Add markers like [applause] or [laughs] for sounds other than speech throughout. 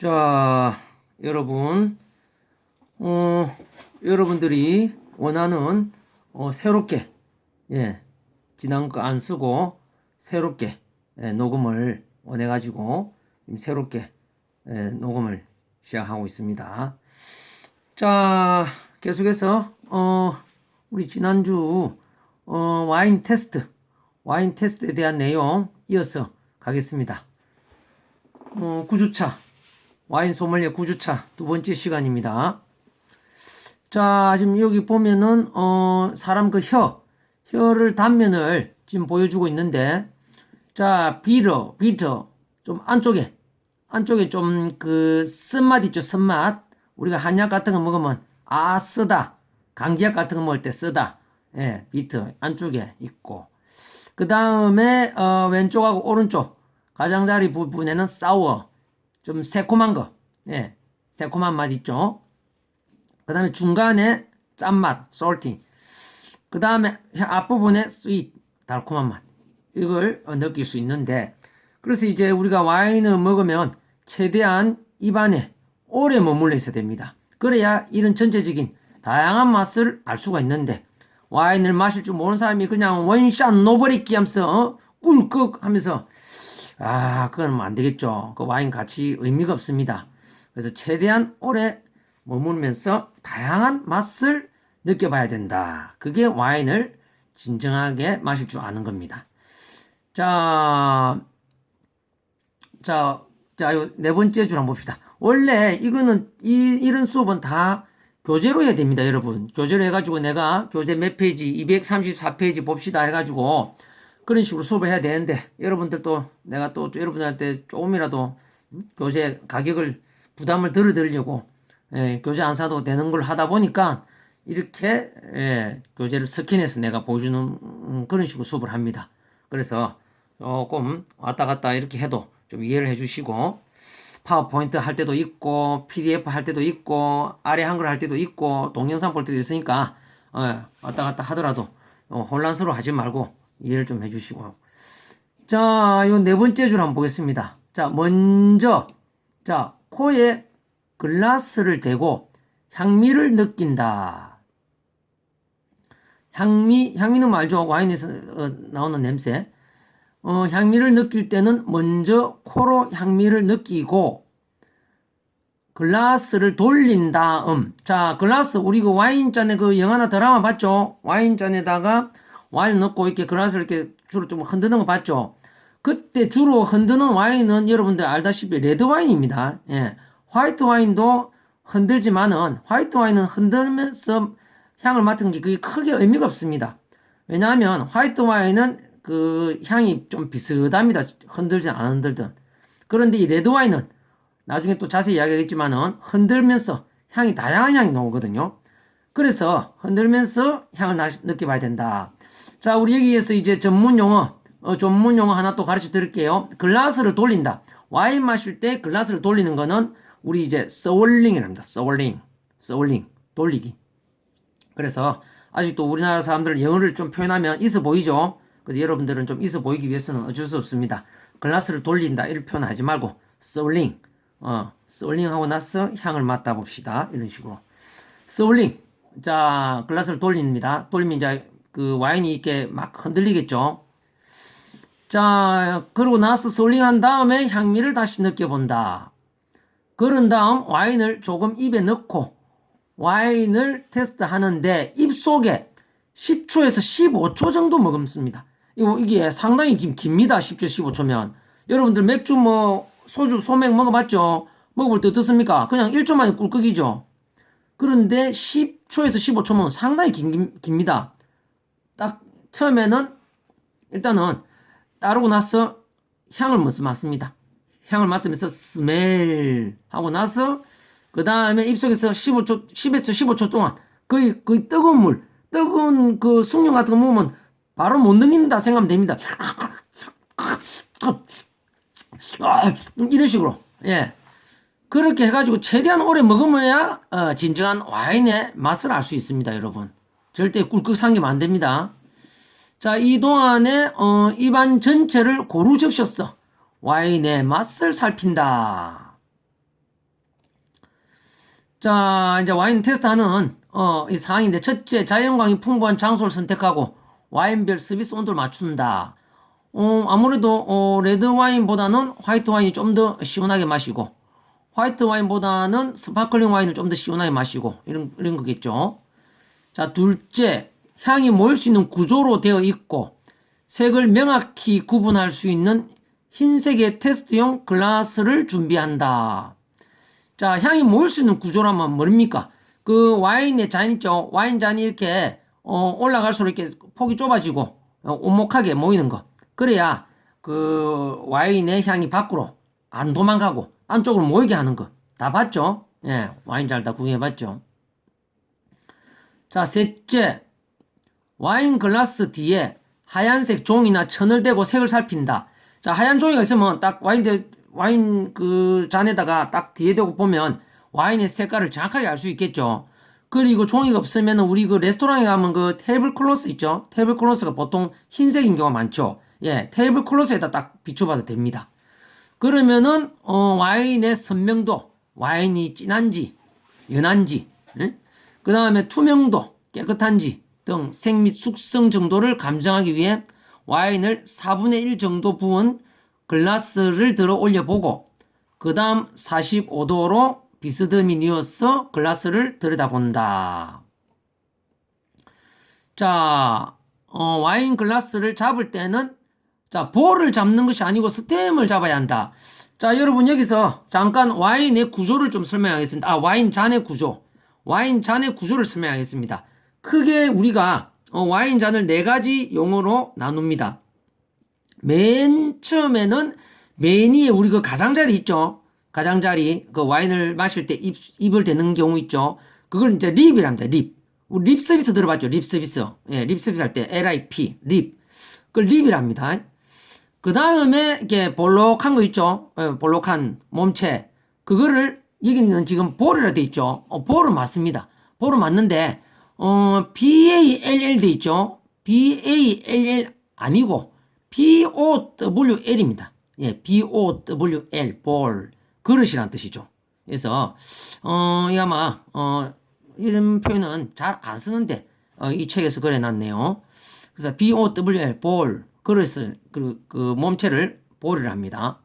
자, 여러분, 어, 여러분들이 원하는 어, 새롭게 예, 지난 거 안 쓰고 새롭게 예, 녹음을 원해 가지고 새롭게 예, 녹음을 시작하고 있습니다. 자, 계속해서 어, 우리 지난주 어, 와인 테스트, 와인 테스트에 대한 내용 이어서 가겠습니다. 어, 9주차 와인 소믈리에 9주차 두 번째 시간입니다. 자, 지금 여기 보면은 어, 사람 그 혀, 혀를 단면을 지금 보여주고 있는데 자, 비러, 비터 좀 안쪽에 안쪽에 좀 그 쓴맛 있죠, 쓴맛. 우리가 한약 같은 거 먹으면 아 쓰다. 감기약 같은 거 먹을 때 쓰다. 예, 비트 안쪽에 있고. 그 다음에 어, 왼쪽하고 오른쪽 가장자리 부분에는 사워 좀 새콤한 거, 예, 새콤한 맛 있죠. 그 다음에 중간에 짠맛, salty. 그 다음에 앞부분에 sweet, 달콤한 맛. 이걸 어, 느낄 수 있는데, 그래서 이제 우리가 와인을 먹으면 최대한 입안에 오래 머물러 있어야 됩니다. 그래야 이런 전체적인 다양한 맛을 알 수가 있는데, 와인을 마실 줄 모르는 사람이 그냥 원샷 노버리기 하면서, 어? 꿀꺽 하면서, 아, 그건 안 되겠죠. 그 와인 가치 의미가 없습니다. 그래서 최대한 오래 머물면서 다양한 맛을 느껴봐야 된다. 그게 와인을 진정하게 마실 줄 아는 겁니다. 자, 자, 자, 요 네 번째 줄 한번 봅시다. 원래 이거는 이 이런 수업은 다 교재로 해야 됩니다, 여러분. 교재로 해가지고 내가 교재 몇 페이지, 234페이지 봅시다 해가지고 그런 식으로 수업을 해야 되는데 여러분들도 내가 또 여러분들한테 조금이라도 교재 가격을 부담을 덜어드리려고 예, 교재 안 사도 되는 걸 하다 보니까 이렇게 예, 교재를 스캔해서 내가 보여주는 음, 그런 식으로 수업을 합니다. 그래서 조금 왔다 갔다 이렇게 해도 좀 이해를 해주시고 파워포인트 할 때도 있고 PDF 할 때도 있고 아래 한글 할 때도 있고 동영상 볼 때도 있으니까 어, 왔다 갔다 하더라도 어, 혼란스러워 하지 말고 이해를 좀 해주시고 자, 요 네 번째 줄 한번 보겠습니다. 자, 먼저 자 코에 글라스를 대고 향미를 느낀다. 향미, 향미는 말죠. 와인에서 어, 나오는 냄새. 어, 향미를 느낄 때는 먼저 코로 향미를 느끼고 글라스를 돌린 다음 자 글라스 우리 그 와인잔에 그 영화나 드라마 봤죠 와인잔에다가 와인 넣고 이렇게 글라스를 이렇게 주로 좀 흔드는 거 봤죠 그때 주로 흔드는 와인은 여러분들 알다시피 레드 와인입니다 예 화이트 와인도 흔들지만은 화이트 와인은 흔들면서 향을 맡은 게 그게 크게 의미가 없습니다 왜냐하면 화이트 와인은 그 향이 좀 비슷합니다. 흔들든 안 흔들든. 그런데 이 레드 와인은 나중에 또 자세히 이야기하겠지만은 흔들면서 향이 다양한 향이 나오거든요. 그래서 흔들면서 향을 느껴봐야 된다. 자, 우리 여기에서 이제 전문 용어, 어, 전문 용어 하나 또 가르쳐 드릴게요. 글라스를 돌린다. 와인 마실 때 글라스를 돌리는 거는 우리 이제 서울링이랍니다. 서울링. 서울링. 돌리기. 그래서 아직도 우리나라 사람들 영어를 좀 표현하면 있어 보이죠? 그래서 여러분들은 좀 있어 보이기 위해서는 어쩔 수 없습니다. 글라스를 돌린다 이렇게 표현하지 말고 솔링 어 솔링 하고 나서 향을 맡아 봅시다 이런 식으로 솔링 자 글라스를 돌립니다. 돌리면 이제 그 와인이 이렇게 막 흔들리겠죠. 자 그러고 나서 솔링 한 다음에 향미를 다시 느껴본다. 그런 다음 와인을 조금 입에 넣고 와인을 테스트 하는데 입 속에 10초에서 15초 정도 머금습니다. 이거 이게 상당히 긴, 깁니다. 10초, 15초면. 여러분들 맥주 뭐 소주, 소맥 먹어봤죠? 먹어볼 때 어떻습니까? 그냥 1초 만에 꿀꺽이죠. 그런데 10초에서 15초면 상당히 긴, 깁니다. 딱 처음에는 일단은 따르고 나서 향을 맡습니다. 향을 맡으면서 스멜 하고 나서 그 다음에 입속에서 15초, 10에서 15초 동안 거의, 거의 뜨거운 물, 뜨거운 그 숭늉 같은 거 먹으면 바로 못 넘긴다 생각하면 됩니다. 이런 식으로, 예. 그렇게 해가지고 최대한 오래 먹으면야, 어, 진정한 와인의 맛을 알 수 있습니다, 여러분. 절대 꿀꺽 삼기면 안 됩니다. 자, 이 동안에, 어, 입안 전체를 고루 적셨어. 와인의 맛을 살핀다. 자, 이제 와인 테스트하는 어, 이 사항인데 첫째, 자연광이 풍부한 장소를 선택하고 와인별 서비스 온도를 맞춘다. 어, 아무래도 어, 레드 와인보다는 화이트 와인이 좀 더 시원하게 마시고 화이트 와인보다는 스파클링 와인을 좀 더 시원하게 마시고 이런 이런 거겠죠. 자, 둘째, 향이 모일 수 있는 구조로 되어 있고 색을 명확히 구분할 수 있는 흰색의 테스트용 글라스를 준비한다. 자, 향이 모일 수 있는 구조라면 뭡니까? 그 와인의 잔 있죠? 와인 잔이 이렇게 어, 올라갈수록 이렇게 폭이 좁아지고 어, 오목하게 모이는 거. 그래야 그 와인의 향이 밖으로 안 도망가고 안쪽으로 모이게 하는 거. 다 봤죠? 예, 와인 잘 다 구경해 봤죠? 자, 셋째. 와인 글라스 뒤에 하얀색 종이나 천을 대고 색을 살핀다. 자, 하얀 종이가 있으면 딱 와인 대, 와인 그 잔에다가 딱 뒤에 대고 보면 와인의 색깔을 정확하게 알 수 있겠죠. 그리고 종이가 없으면 우리 그 레스토랑에 가면 그 테이블 클로스 있죠? 테이블 클로스가 보통 흰색인 경우가 많죠. 예, 테이블 클로스에다 딱 비춰봐도 됩니다. 그러면은 어, 와인의 선명도, 와인이 진한지, 연한지, 그 다음에 투명도, 깨끗한지 등색및 숙성 정도를 감정하기 위해 와인을 4분의 1 정도 부은 글라스를 들어 올려보고 그 다음 45도로 비스듬히 뉘어서 글라스를 들여다본다. 자, 어, 와인 글라스를 잡을 때는 자, 볼을 잡는 것이 아니고 스템을 잡아야 한다. 자, 여러분 여기서 잠깐 와인의 구조를 좀 설명하겠습니다. 아, 와인 잔의 구조. 와인 잔의 구조를 설명하겠습니다. 크게 우리가 어, 와인 잔을 네 가지 용어로 나눕니다. 맨 처음에는 맨 위에 우리 그 가장자리 있죠. 가장자리 그 와인을 마실 때 입, 입을 대는 경우 있죠. 그걸 이제 립이랍니다. 립. 우리 립 서비스 들어봤죠? 립 서비스. 예, 립 서비스 할 때 LIP 립. 그걸 립이랍니다. 그 다음에 이렇게 볼록한 거 있죠? 예, 볼록한 몸체. 그거를 여기는 지금 볼이라 돼 있죠. 어, 볼은 맞습니다. 볼은 맞는데 어, BALL 돼 있죠. BALL 아니고 BOWL입니다. 예, BOWL 볼 그릇이란 뜻이죠. 그래서 어, 이 아마 어, 이런 표현은 잘 안 쓰는데 어, 이 책에서 그래 놨네요. 그래서 BOWL 볼 그릇을 그, 그 몸체를 볼을 합니다.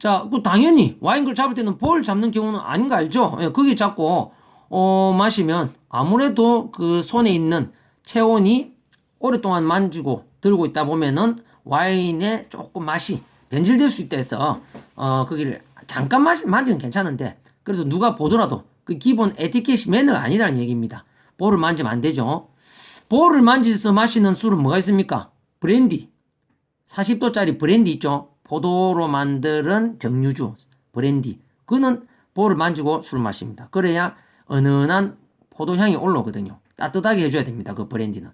자, 그 당연히 와인걸 잡을 때는 볼 잡는 경우는 아닌 거 알죠? 예, 거기 잡고 어, 마시면 아무래도 그 손에 있는 체온이 오랫동안 만지고 들고 있다 보면은 와인의 조금 맛이 변질될 수 있다 해서 어, 거기를 잠깐 마시, 만지면 괜찮은데 그래도 누가 보더라도 그 기본 에티켓이 매너가 아니라는 얘기입니다. 볼을 만지면 안 되죠. 볼을 만지서 마시는 술은 뭐가 있습니까? 브랜디. 40도짜리 브랜디 있죠? 포도로 만드는 정류주, 브랜디. 그는 볼을 만지고 술을 마십니다. 그래야 은은한 포도향이 올라오거든요. 따뜻하게 해줘야 됩니다. 그 브랜디는.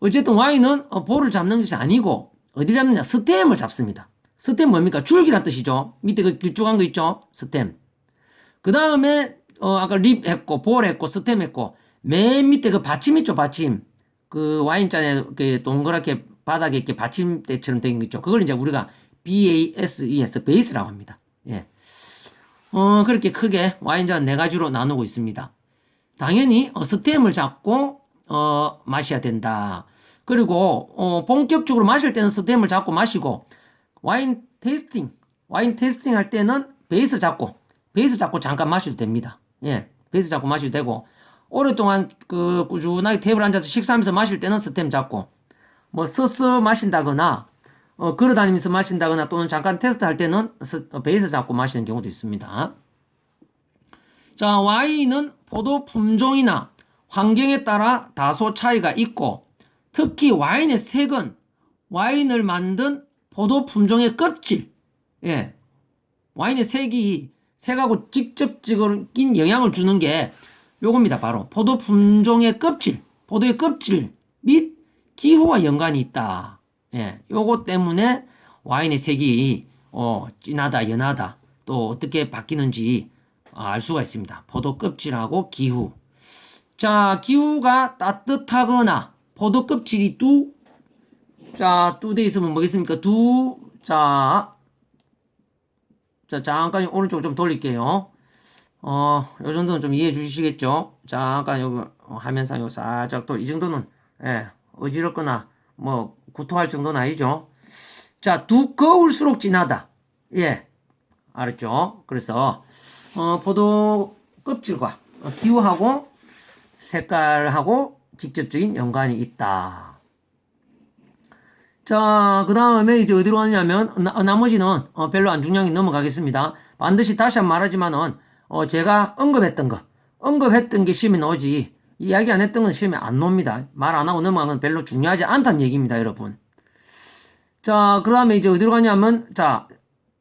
어쨌든 와인은 어, 볼을 잡는 것이 아니고 어디 잡느냐? 스템을 잡습니다. 스템 뭡니까? 줄기란 뜻이죠. 밑에 그 길쭉한 거 있죠? 스템. 그 다음에 어, 아까 립 했고 볼 했고 스템 했고 맨 밑에 그 받침 있죠? 받침. 그 와인잔에 이렇게 동그랗게 바닥에 이렇게 받침대처럼 된 거 있죠. 그걸 이제 우리가 BASES 베이스라고 합니다. 예. 어, 그렇게 크게 와인잔 네 가지로 나누고 있습니다. 당연히 어, 스템을 잡고 어, 마셔야 된다. 그리고 어, 본격적으로 마실 때는 스템을 잡고 마시고 와인 테이스팅, 와인 테이스팅 할 때는 베이스 잡고 베이스 잡고 잠깐 마셔도 됩니다. 예, 베이스 잡고 마셔도 되고 오랫동안 그 꾸준하게 테이블 앉아서 식사하면서 마실 때는 스템 잡고 뭐 서서 마신다거나 어, 걸어 다니면서 마신다거나 또는 잠깐 테스트 할 때는 스, 어, 베이스 잡고 마시는 경우도 있습니다. 자, 와인은 포도 품종이나 환경에 따라 다소 차이가 있고 특히 와인의 색은 와인을 만든 포도 품종의 껍질, 예, 와인의 색이 색하고 직접적인 영향을 주는 게 요겁니다. 바로 포도 품종의 껍질, 포도의 껍질 및 기후와 연관이 있다. 예, 요거 때문에 와인의 색이 어, 진하다, 연하다, 또 어떻게 바뀌는지 알 수가 있습니다. 포도 껍질하고 기후. 자, 기후가 따뜻하거나 포도 껍질이 두, 자, 뚜돼 있으면 뭐겠습니까? 두, 자, 자, 잠깐 오른쪽 좀 돌릴게요. 어, 요 정도는 좀 이해해 주시겠죠? 자, 아까 요 화면상 요 살짝 또 이 정도는 예, 어지럽거나 뭐 구토할 정도는 아니죠. 자, 두꺼울수록 진하다. 예. 알았죠? 그래서 어, 포도 껍질과 어, 기후하고 색깔하고 직접적인 연관이 있다. 자, 그 다음에 이제 어디로 가냐면, 나, 나머지는 어, 별로 안 중요하게 넘어가겠습니다. 반드시 다시 한번 말하지만은, 어, 제가 언급했던 거, 언급했던 게 시험에 나오지, 이야기 안 했던 건 시험에 안 나옵니다. 말 안 하고 넘어간 건 별로 중요하지 않다는 얘기입니다, 여러분. 자, 그 다음에 이제 어디로 가냐면, 자,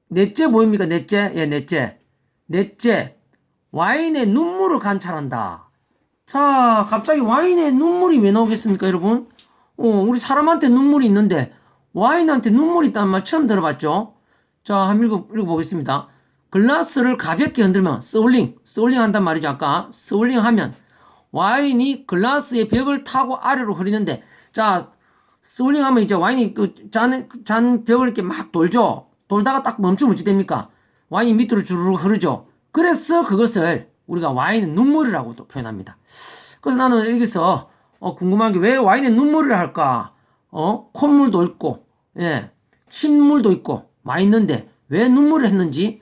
넷째 보입니까? 넷째? 예, 넷째. 넷째. 와인의 눈물을 관찰한다. 자, 갑자기 와인에 눈물이 왜 나오겠습니까, 여러분? 어, 우리 사람한테 눈물이 있는데 와인한테 눈물이 있다는 말 처음 들어봤죠? 자, 한번 읽어, 읽어보겠습니다. 글라스를 가볍게 흔들면 스울링, 스울링 한단 말이죠. 아까 스울링 하면 와인이 글라스의 벽을 타고 아래로 흐르는데 자, 스울링 하면 이제 와인이 그 잔, 잔 벽을 이렇게 막 돌죠. 돌다가 딱 멈추면 어찌 됩니까? 와인이 밑으로 주르르 흐르죠. 그래서 그것을 우리가 와인은 눈물이라고 또 표현합니다. 그래서 나는 여기서 어, 궁금한 게 왜 와인에 눈물을 할까? 어, 콧물도 있고, 예, 침물도 있고, 많이 있는데 왜 눈물을 했는지,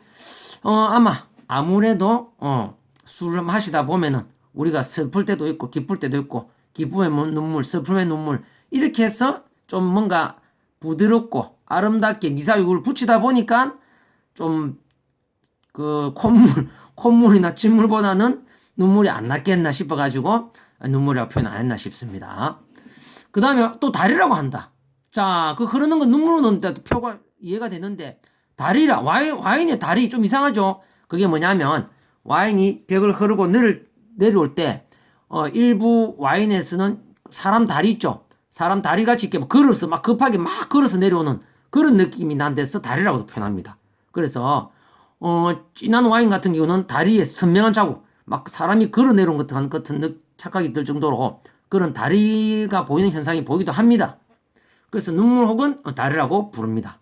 어, 아마 아무래도 어, 술을 마시다 보면은 우리가 슬플 때도 있고 기쁠 때도 있고 기쁨의 눈물, 슬픔의 눈물 이렇게 해서 좀 뭔가 부드럽고 아름답게 미사육을 붙이다 보니까 좀 그 콧물, [laughs] 콧물이나 침물보다는 눈물이 안 났겠나 싶어가지고 눈물이라고 표현 안 했나 싶습니다. 그 다음에 또 다리라고 한다. 자, 그 흐르는 건 눈물로 넣는데 표가 이해가 되는데 다리라 와인 와인의 다리 좀 이상하죠. 그게 뭐냐면 와인이 벽을 흐르고 내려, 내려올 때 어, 일부 와인에서는 사람 다리 있죠. 사람 다리 같이 이렇게 걸어서 막 급하게 막 걸어서 내려오는 그런 느낌이 난 데서 다리라고도 표현합니다. 그래서 어, 진한 와인 같은 경우는 다리에 선명한 자국, 막 사람이 걸어 내려온 것 같은, 같은 착각이 들 정도로 그런 다리가 보이는 현상이 보이기도 합니다. 그래서 눈물 혹은 다리라고 부릅니다.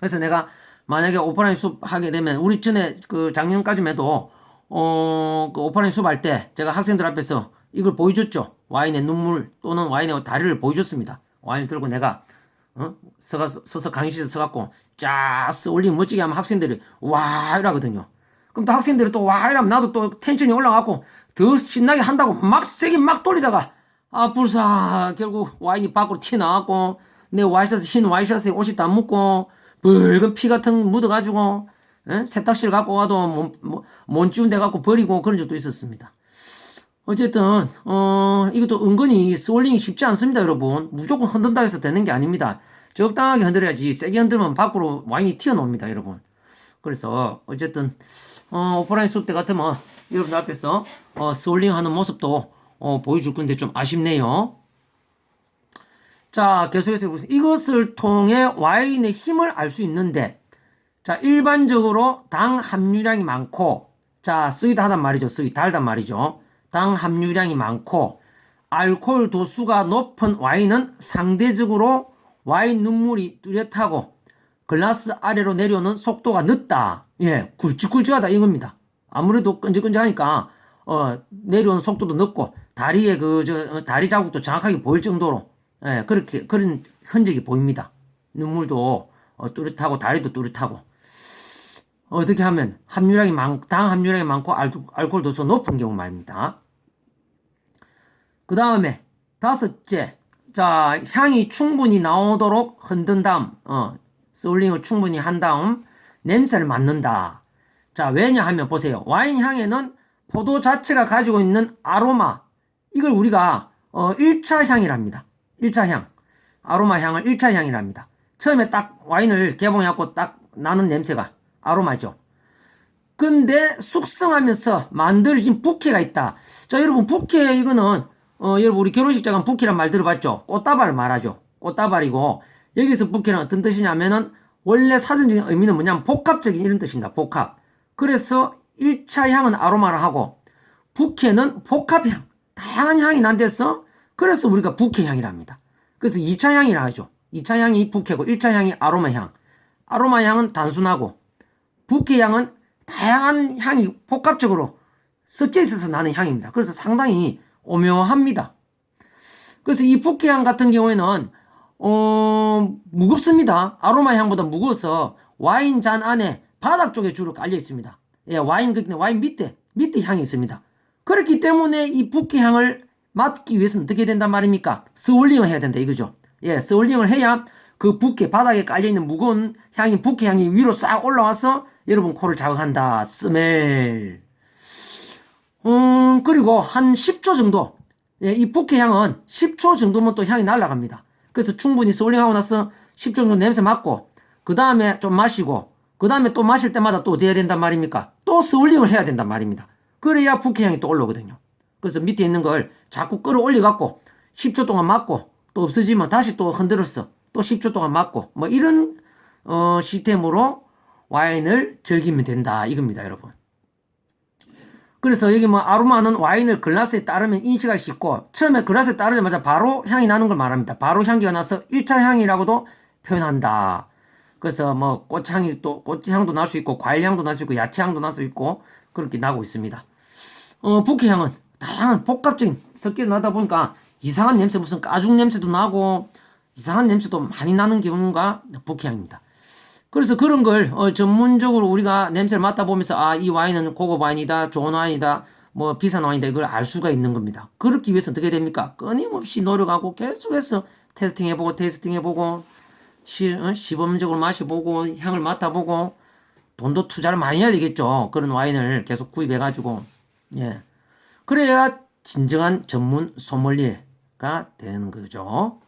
그래서 내가 만약에 오프라인 수업 하게 되면 우리 전에 그 작년까지만 해도 어, 그 오프라인 수업 할 때 제가 학생들 앞에서 이걸 보여줬죠. 와인의 눈물 또는 와인의 다리를 보여줬습니다. 와인 들고 내가 어? 서서 강의실에 서갖고 쫙 올리면 멋지게 하면 학생들이 와 이러거든요. 그럼 또 학생들이 또 와 이러면 나도 또 텐션이 올라가고 더 신나게 한다고 막 세게 막 돌리다가 아 불사 결국 와인이 밖으로 튀어나왔고 내 와이셔츠 흰 와이셔츠에 옷이 다 묻고 붉은 피 같은 묻어가지고 에? 세탁실 갖고 못 지운 데 갖고 버리고 그런 적도 있었습니다. 어쨌든 어 이것도 은근히 스월링이 쉽지 않습니다 여러분 무조건 흔든다 해서 되는 게 아닙니다 적당하게 흔들어야지 세게 흔들면 밖으로 와인이 튀어나옵니다 여러분 그래서 어쨌든 어 오프라인 수업 때 같으면 여러분 앞에서 어 스월링 하는 모습도 어 보여줄 건데 좀 아쉽네요 자 계속해서 보세요 이것을 통해 와인의 힘을 알 수 있는데 자 일반적으로 당 함유량이 많고 자 스윗하단 말이죠 스윗 달단 말이죠 당 함유량이 많고 알코올 도수가 높은 와인은 상대적으로 와인 눈물이 뚜렷하고 글라스 아래로 내려오는 속도가 늦다. 예, 굵직굵직하다 이겁니다. 아무래도 끈적끈적하니까 어, 내려오는 속도도 늦고 다리에 그 저 다리 자국도 정확하게 보일 정도로 예, 그렇게 그런 흔적이 보입니다. 눈물도 어, 뚜렷하고 다리도 뚜렷하고 어떻게 하면 함유량이 많, 당 함유량이 많고 알, 알코올 도수가 높은 경우 말입니다. 그 다음에 다섯째, 자 향이 충분히 나오도록 흔든 다음, 어, 솔링을 충분히 한 다음 냄새를 맡는다. 자 왜냐하면 보세요, 와인 향에는 포도 자체가 가지고 있는 아로마, 이걸 우리가 어, 1차 향이랍니다. 1차 향, 아로마 향을 1차 향이랍니다. 처음에 딱 와인을 개봉해갖고 딱 나는 냄새가 아로마죠. 근데 숙성하면서 만들어진 부케가 있다. 자, 여러분, 부케 이거는, 어, 여러분, 우리 결혼식장 가면 부케란 말 들어봤죠? 꽃다발을 말하죠. 꽃다발이고, 여기서 부케는 어떤 뜻이냐면은, 원래 사전적인 의미는 뭐냐면 복합적인 이런 뜻입니다. 복합. 그래서 1차 향은 아로마를 하고, 부케는 복합향. 다양한 향이 난 데서, 그래서 우리가 부케 향이랍니다. 그래서 2차 향이라 하죠. 2차 향이 부케고, 1차 향이 아로마 향. 아로마 향은 단순하고, 부케 향은 다양한 향이 복합적으로 섞여 있어서 나는 향입니다. 그래서 상당히 오묘합니다. 그래서 이 부케 향 같은 경우에는 어, 무겁습니다. 아로마 향보다 무거워서 와인 잔 안에 바닥 쪽에 주로 깔려 있습니다. 예, 와인 그 와인 밑에 밑에 향이 있습니다. 그렇기 때문에 이 부케 향을 맡기 위해서는 어떻게 된단 말입니까? 스월링을 해야 된다 이거죠. 예, 스월링을 해야 그 부케 바닥에 깔려 있는 무거운 향이 부케 향이 위로 싹 올라와서 여러분 코를 자극한다. 스멜. 음, 그리고 한 10초 정도. 예, 이 부케 향은 10초 정도면 또 향이 날아갑니다. 그래서 충분히 스월링하고 나서 10초 정도 냄새 맡고, 그 다음에 좀 마시고, 그 다음에 또 마실 때마다 또 어떻게 해야 된단 말입니까? 또 스월링을 해야 된단 말입니다. 그래야 부케 향이 또 올라오거든요. 그래서 밑에 있는 걸 자꾸 끌어올려 갖고 10초 동안 맞고 또 없어지면 다시 또 흔들었어. 또 10초 동안 맞고 뭐 이런 어 시스템으로 와인을 즐기면 된다 이겁니다, 여러분. 그래서 여기 뭐 아로마는 와인을 글라스에 따르면 인식할 수 있고 처음에 글라스에 따르자마자 바로 향이 나는 걸 말합니다. 바로 향기가 나서 1차 향이라고도 표현한다. 그래서 뭐 꽃향이 또 꽃향도 날 수 있고 과일 향도 날 수 있고 야채 향도 날 수 있고 그렇게 나고 있습니다. 어, 부케 향은 다양한 복합적인 섞여 나다 보니까 이상한 냄새 무슨 가죽 냄새도 나고 이상한 냄새도 많이 나는 경우가 부케 향입니다. 그래서 그런 걸 어, 전문적으로 우리가 냄새를 맡아보면서 아 이 와인은 고급 와인이다 좋은 와인이다 뭐 비싼 와인이다 이걸 알 수가 있는 겁니다. 그렇기 위해서 어떻게 됩니까? 끊임없이 노력하고 계속해서 테스팅 해보고 테스팅 해보고 시, 어, 시범적으로 마셔보고 향을 맡아보고 돈도 투자를 많이 해야 되겠죠. 그런 와인을 계속 구입해가지고 예 그래야 진정한 전문 소믈리에가 되는 거죠.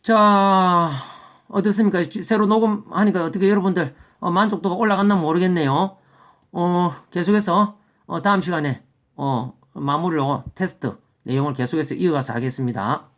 자 어떻습니까? 새로 녹음하니까 어떻게 여러분들 어, 만족도가 올라갔나 모르겠네요. 어, 계속해서 어, 다음 시간에 어, 마무리로 테스트 내용을 계속해서 이어가서 하겠습니다.